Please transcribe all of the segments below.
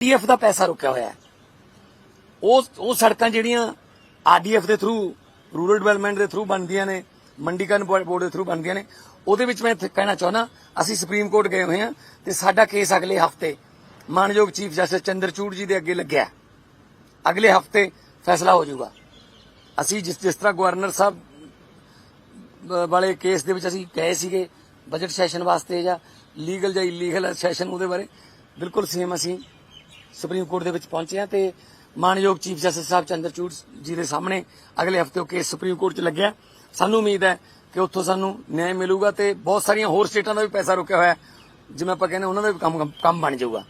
DF ਦਾ ਪੈਸਾ ਰੁਕਿਆ ਹੋਇਆ ਹੈ। ਉਹ ਉਹ ਸੜਕਾਂ ਜਿਹੜੀਆਂ ਆਰਡੀਐਫ ਦੇ ਥਰੂ ਰੂਰਲ ਡਿਵੈਲਪਮੈਂਟ ਦੇ ਥਰੂ ਬਣਦੀਆਂ ਨੇ, ਮੰਡੀਕਰਨ ਬੋਰਡ ਦੇ ਥਰੂ ਬਣਦੀਆਂ ਨੇ, ਉਹਦੇ ਵਿੱਚ ਮੈਂ ਕਹਿਣਾ ਚਾਹੁੰਦਾ, ਅਸੀਂ ਸੁਪਰੀਮ ਕੋਰਟ ਗਏ ਹੋਏ ਹਾਂ ਤੇ ਸਾਡਾ ਕੇਸ ਅਗਲੇ ਹਫ਼ਤੇ ਮਾਨਯੋਗ ਚੀਫ ਜਸਟਿਸ ਚੰਦਰਚੂੜ ਜੀ ਦੇ ਅੱਗੇ ਲੱਗਿਆ ਅਗਲੇ ਹਫ਼ਤੇ ਫੈਸਲਾ ਹੋ ਜਾਊਗਾ। ਅਸੀਂ ਜਿਸ ਜਿਸ ਤਰ੍ਹਾਂ ਗਵਰਨਰ ਸਾਹਿਬ ਵਾਲੇ ਕੇਸ ਦੇ ਵਿੱਚ ਅਸੀਂ ਗਏ ਸੀਗੇ ਬਜਟ ਸੈਸ਼ਨ ਵਾਸਤੇ ਜਾਂ ਲੀਗਲ ਜਾਂ ਇਲੀਗਲ ਸੈਸ਼ਨ ਉਹਦੇ ਬਾਰੇ, ਬਿਲਕੁਲ ਸੇਮ ਅਸੀਂ ਸੁਪਰੀਮ ਕੋਰਟ ਦੇ ਵਿੱਚ ਪਹੁੰਚੇ ਹਾਂ ਤੇ ਮਾਨਯੋਗ ਚੀਫ ਜਸਟਿਸ ਸਾਹਿਬ ਚੰਦਰਚੂੜ ਜੀ ਦੇ ਸਾਹਮਣੇ ਅਗਲੇ ਹਫ਼ਤੇ ਉਹ ਕੇਸ ਸੁਪਰੀਮ ਕੋਰਟ 'ਚ ਲੱਗਿਆ। ਸਾਨੂੰ ਉਮੀਦ ਹੈ ਕਿ ਉੱਥੋਂ ਸਾਨੂੰ ਨਿਆਂ ਮਿਲੂਗਾ ਤੇ ਬਹੁਤ ਸਾਰੀਆਂ ਹੋਰ ਸਟੇਟਾਂ ਦਾ ਵੀ ਪੈਸਾ ਰੁਕਿਆ ਹੋਇਆ ਜਿਵੇਂ ਆਪਾਂ ਕਹਿੰਦੇ ਉਹਨਾਂ ਦਾ ਵੀ ਕੰਮ ਕੰਮ ਬਣ ਜਾਊਗਾ।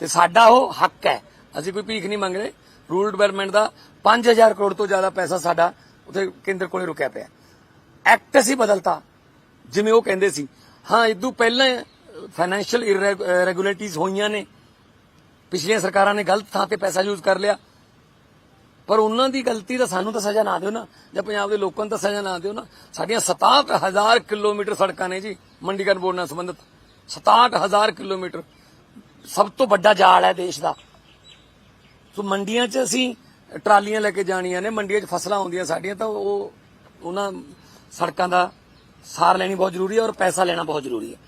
ਤੇ ਸਾਡਾ ਉਹ ਹੱਕ ਹੈ। ਅਸੀਂ ਕੋਈ ਭੀਖ ਨਹੀਂ ਮੰਗ ਰਹੇ ਰੂਰਲ ਡਿਵੈਲਪਮੈਂਟ ਦਾ 5000 ਕਰੋੜ ਤੋਂ ਜ਼ਿਆਦਾ ਪੈਸਾ ਸਾਡਾ ਉੱਥੇ ਕੇਂਦਰ ਕੋਲੇ ਰੁਕਿਆ ਪਿਆ ਐਕਟ ਅਸੀਂ ਬਦਲਤਾ। ਜਿਵੇਂ ਉਹ ਕਹਿੰਦੇ ਸੀ, ਹਾਂ ਇਦੋਂ ਪਹਿਲਾਂ ਫਾਈਨੈਂਸ਼ੀਅਲ ਇਰੈਗੂਲਰਿਟੀਜ਼ ਹੋਈਆਂ ਨੇ। ਪਿਛਲੀਆਂ ਸਰਕਾਰਾਂ ਨੇ ਗਲਤ ਥਾਂ ਤੇ ਪੈਸਾ ਯੂਜ਼ ਕਰ ਲਿਆ। ਪਰ ਉਹਨਾਂ ਦੀ ਗਲਤੀ ਦਾ ਸਾਨੂੰ ਤਾਂ ਸਜ਼ਾ ਨਾ ਦਿਓ ਨਾ। ਜਾਂ ਪੰਜਾਬ ਦੇ ਲੋਕਾਂ ਨੂੰ ਤਾਂ ਸਜ਼ਾ ਨਾ ਦਿਓ ਨਾ। ਸਾਡੀਆਂ 67000 ਕਿਲੋਮੀਟਰ ਸੜਕਾਂ ਨੇ ਜੀ, ਮੰਡੀਕਰਨ ਬੋਰਡ ਨਾਲ ਸੰਬੰਧਿਤ। 67000 ਕਿਲੋਮੀਟਰ ਸਭ ਤੋਂ ਵੱਡਾ ਜਾਲ ਹੈ ਦੇਸ਼ ਦਾ। ਸੋ ਮੰਡੀਆਂ 'ਚ ਅਸੀਂ ਟਰਾਲੀਆਂ ਲੈ ਕੇ ਜਾਣੀਆਂ ਨੇ। ਮੰਡੀਆਂ 'ਚ ਫਸਲਾਂ ਆਉਂਦੀਆਂ ਸਾਡੀਆਂ ਤਾਂ ਉਹ ਉਹਨਾਂ ਸੜਕਾਂ ਦਾ ਸਾਰ ਲੈਣੀ ਬਹੁਤ ਜ਼ਰੂਰੀ ਹੈ ਔਰ ਪੈਸਾ ਲੈਣਾ ਬਹੁਤ ਜ਼ਰੂਰੀ ਹੈ।